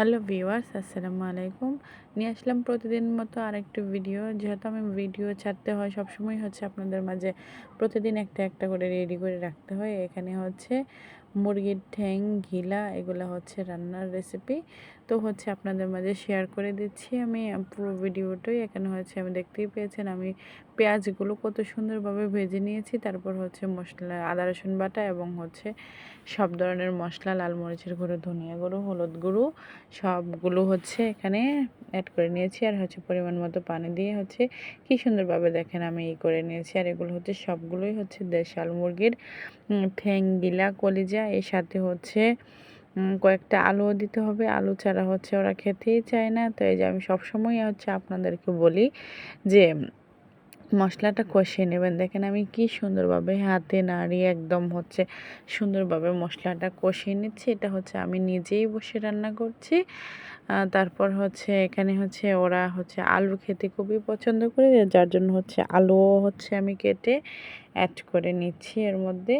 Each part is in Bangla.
হ্যালো ভিউয়ার্স, আসসালামু আলাইকুম। নিয়ে আসলাম প্রতিদিন মতো আরেকটু ভিডিও। যেহেতু আমি ভিডিও ছাড়তে হয়, সবসময় হচ্ছে আপনাদের মাঝে প্রতিদিন একটা একটা করে রেডি করে রাখতে হয়। এখানে হচ্ছে মুরগির ঠ্যাং, ঘিলা, এগুলো হচ্ছে রান্নার রেসিপি তো হচ্ছে আপনাদের মাঝে শেয়ার করে দিচ্ছি আমি পুরো ভিডিওটাই। এখানে হচ্ছে আমি দেখতেই পেয়েছেন, আমি পেঁয়াজগুলো কত সুন্দরভাবে ভেজে নিয়েছি। তারপর হচ্ছে মশলা, আদা, রসুন বাটা এবং হচ্ছে সব ধরনের মশলা, লাল মরিচের গুঁড়ো, ধনিয়া গুঁড়ো, হলুদ গুঁড়ো সবগুলো হচ্ছে এখানে অ্যাড করে নিয়েছি। আর হচ্ছে পরিমাণ মতো পানি দিয়ে হচ্ছে কি সুন্দরভাবে দেখেন আমি এই করে নিয়েছি। আর এগুলো হচ্ছে সবগুলোই হচ্ছে দেশাল মুরগির ঠ্যাং গিলা কলিজা। এর সাথে হচ্ছে কয়েকটা আলুও দিতে হবে। আলু ছাড়া হচ্ছে ওরা খেতেই চায় না। তো এই যে আমি সবসময় হচ্ছে আপনাদেরকে বলি যে মশলাটা কষিয়ে নেবেন। দেখেন আমি কি সুন্দরভাবে হাতে নাড়িয়ে একদম হচ্ছে সুন্দরভাবে মশলাটা কষিয়ে নিচ্ছি। এটা হচ্ছে আমি নিজেই বসে রান্না করছি। তারপর হচ্ছে এখানে হচ্ছে ওরা হচ্ছে আলু খেতে খুবই পছন্দ করে, যার জন্য হচ্ছে আলুও হচ্ছে আমি কেটে অ্যাড করে নিচ্ছি এর মধ্যে।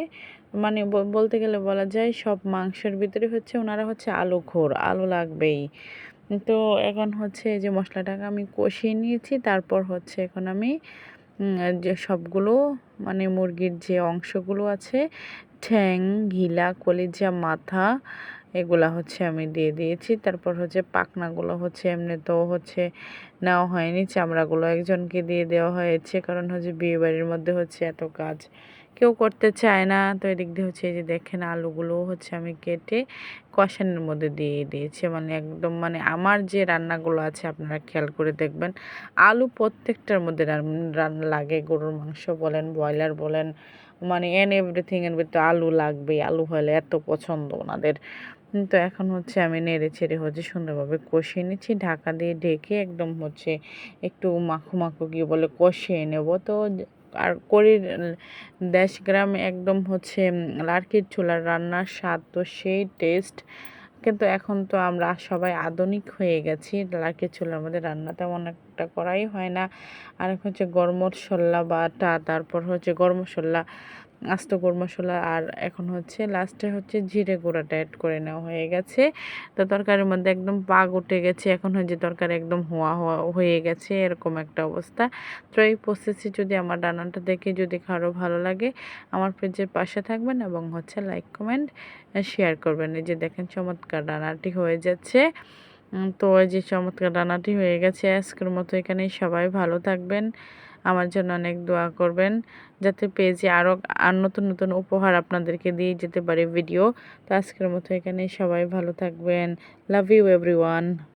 মানে বলতে গেলে বলা যায় সব মাংসের ভিতরে হচ্ছে ওনারা হচ্ছে আলু ঘোর, আলু লাগবেই। তো এখন হচ্ছে যে মশলাটাকে আমি কষিয়ে নিয়েছি, তারপর হচ্ছে এখন আমি যে সবগুলো মানে মুরগির যে অংশগুলো আছে, ঠ্যাং ঘিলা কলিজা, মাথা, এগুলা হচ্ছে আমি দিয়ে দিয়েছি। তারপর হচ্ছে পাখনাগুলো হচ্ছে এমনি তো হচ্ছে নেওয়া হয়নি, চামড়াগুলো একজনকে দিয়ে দেওয়া হয়েছে। কারণ হচ্ছে বিয়েবাড়ির মধ্যে হচ্ছে এত কাজ কেউ করতে চায় না। তো এদিক দিয়ে হচ্ছে এই যে দেখেন আলুগুলো হচ্ছে আমি কেটে কষানের মধ্যে দিয়ে দিয়েছি। মানে একদম মানে আমার যে রান্নাগুলো আছে আপনারা খেয়াল করে দেখবেন, আলু প্রত্যেকটার মধ্যে রান্না লাগে। গরুর মাংস বলেন, ব্রয়লার বলেন মানে এন এভরিথিং এর ভিতরে আলু লাগবে আলু হলে এত পছন্দ ওনাদের। তো এখন হচ্ছে আমি নেড়ে ছেড়ে হচ্ছে সুন্দরভাবে কষিয়ে নিচ্ছি। ঢাকা দিয়ে ঢেকে একদম হচ্ছে একটু মাখো মাখো গিয়ে বলে কষিয়ে নেব। তো আর করি দেশ গ্রাম একদম হচ্ছে লার্কির চুলার রান্নার স্বাদ, তো সেই টেস্ট কিন্তু এখন তো আমরা সবাই আধুনিক হয়ে গেছি, লার্কির চুলার মধ্যে রান্না তেমন একটা করাই হয় না। আর হচ্ছে গরম বাটা, তারপর হচ্ছে গরম আস্ত মশলা আর এখন হচ্ছে লাস্টে হচ্ছে জিরে গুঁড়াটা অ্যাড করে নেওয়া হয়ে গেছে। তো তরকারির মধ্যে একদম পাগ উঠে গেছে, এখন হচ্ছে তরকারি একদম হোয়া হওয়া হয়ে গেছে, এরকম একটা অবস্থা। তো এই প্রসেসে যদি আমার রান্নাটা দেখে যদি কারও ভালো লাগে, আমার পেজের পাশে থাকবেন এবং হচ্ছে লাইক কমেন্ট শেয়ার করবেন। এই যে দেখেন চমৎকার রান্নাটি হয়ে যাচ্ছে। তো এই যে চমৎকার রান্নাটি হয়ে গেছে, আজকের মতো এখানেই সবাই ভালো থাকবেন। আমার জন্য অনেক দোয়া করবেন, যাতে পেজে আরও আর নতুন নতুন উপহার আপনাদেরকে দিয়ে যেতে পারে ভিডিও তো আজকের মতো এখানে সবাই ভালো থাকবেন। Love you everyone